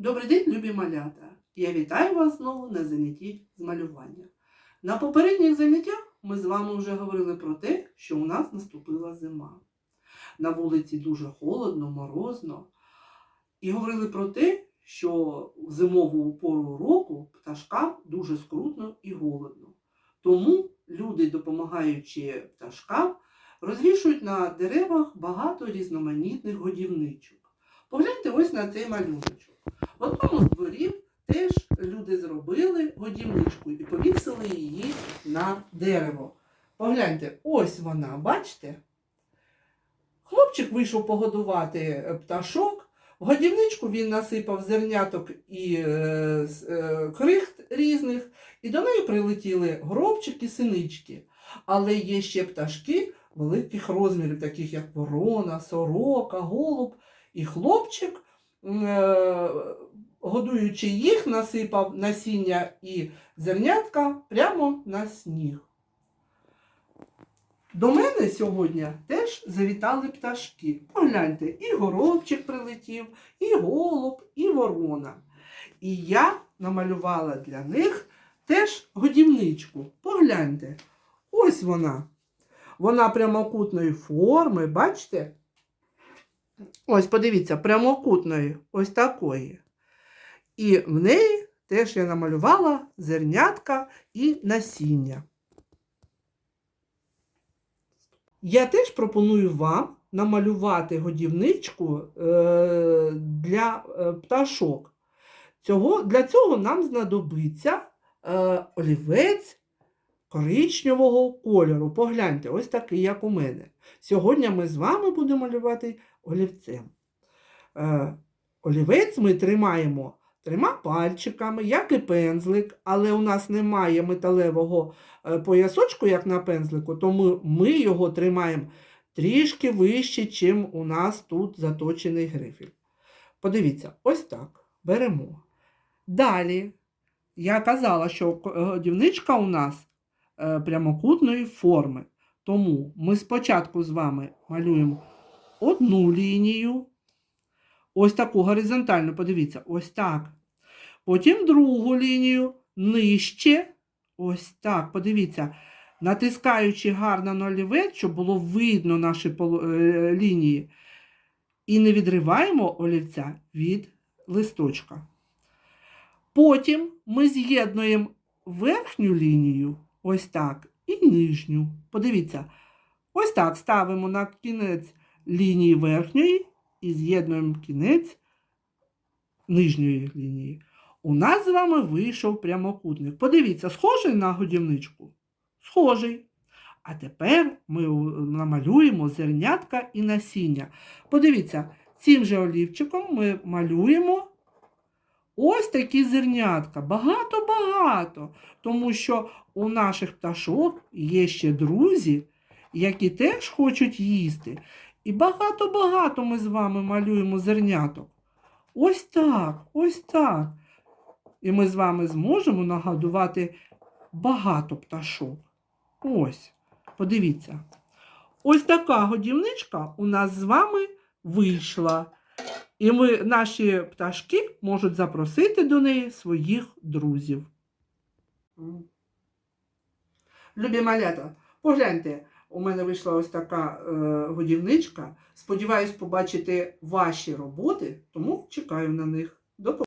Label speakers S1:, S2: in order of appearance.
S1: Добрий день, любі малята! Я вітаю вас знову на занятті з малювання. На попередніх заняттях ми з вами вже говорили про те, що у нас наступила зима. На вулиці дуже холодно, морозно. І говорили про те, що в зимову пору року пташкам дуже скрутно і голодно. Тому люди, допомагаючи пташкам, розвішують на деревах багато різноманітних годівничок. Погляньте ось на цей малюночок. В одному з дворів теж люди зробили годівничку і повісили її на дерево. Погляньте, ось вона, бачите? Хлопчик вийшов погодувати пташок. В годівничку він насипав зерняток і е, е, крихт різних, і до неї прилетіли гробчики, синички. Але є ще пташки великих розмірів, таких як ворона, сорока, голуб. І хлопчик, годуючи їх, насипав насіння і зернятка прямо на сніг. До мене сьогодні теж завітали пташки. Погляньте, і горобчик прилетів, і голуб, і ворона. І я намалювала для них теж годівничку. Погляньте, ось вона. Вона прямокутної форми, бачите? Ось, подивіться, прямокутної, ось такої. І в неї теж я намалювала зернятка і насіння. Я теж пропоную вам намалювати годівничку е, для е, пташок. Для цього нам знадобиться е, олівець коричневого кольору. Погляньте, ось такий, як у мене. Сьогодні ми з вами будемо малювати олівцем. Е, олівець ми тримаємо трьома пальчиками, як і пензлик, але у нас немає металевого е, поясочку, як на пензлику, тому ми його тримаємо трішки вище, чим у нас тут заточений грифель. Подивіться, ось так. Беремо. Далі я казала, що ко- годівничка у нас е, прямокутної форми. Тому ми спочатку з вами малюємо одну лінію, ось таку горизонтальну, подивіться, ось так. Потім другу лінію нижче, ось так, подивіться, натискаючи гарно на щоб було видно наші е, лінії. І не відриваємо олівця від листочка. Потім ми з'єднуємо верхню лінію, ось так, і нижню. Подивіться, ось так ставимо на кінець лінії верхньої і з'єднуємо кінець нижньої лінії. У нас з вами вийшов прямокутник. Подивіться, схожий на годівничку? Схожий. А тепер ми намалюємо зернятка і насіння. Подивіться, цим же олівчиком ми малюємо ось такі зернятка. Багато-багато. Тому що у наших пташок є ще друзі, які теж хочуть їсти. І багато-багато ми з вами малюємо зерняток. Ось так, ось так. І ми з вами зможемо нагодувати багато пташок. Ось, подивіться. Ось така годівничка у нас з вами вийшла. І ми, наші пташки можуть запросити до неї своїх друзів. Любі малята, погляньте, у мене вийшла ось така е, годівничка. Сподіваюсь побачити ваші роботи, тому чекаю на них. До побачення.